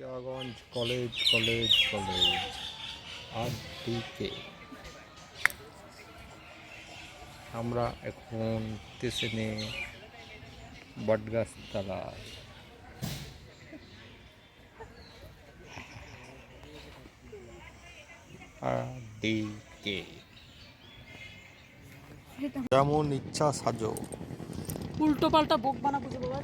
Siyaganj college college college. আর দিকে আমরা এখন স্টেশনে বটগাছ তলায় আর দিকে যেমন ইচ্ছা সাজো। উল্টো পাল্টা বুক বানা বুঝে বাবা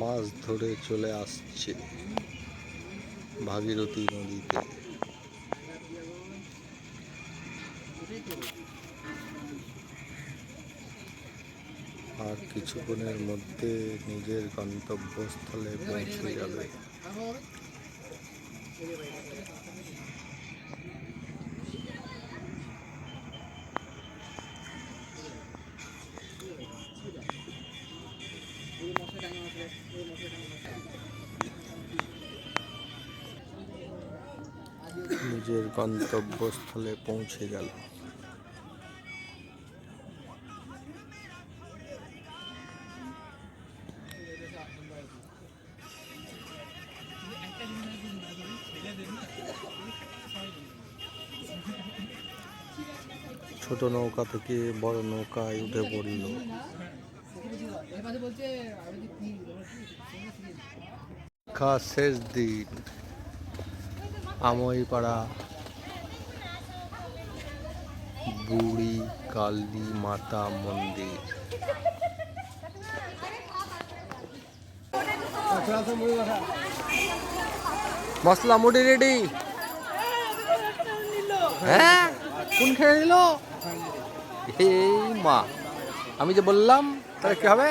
মাছ ধরে চলে আসছে ভাগীরথী নদীতে। আর কিছুক্ষণের মধ্যে নিজের গন্তব্যস্থলে পৌঁছে যাবে। নিজের গন্তব্যস্থলে পৌঁছে গেল। ছোট নৌকা থেকে বড় নৌকায় উঠে পড়ল। শিক্ষা শেষ দিন। আমইপাড়া বুড়ি কালী মাতা মন্দির। মশলা মুড়ি রেডি? হ্যাঁ? কোন খেয়ে নিল? এই মা। আমি যে বললাম তাহলে কি হবে?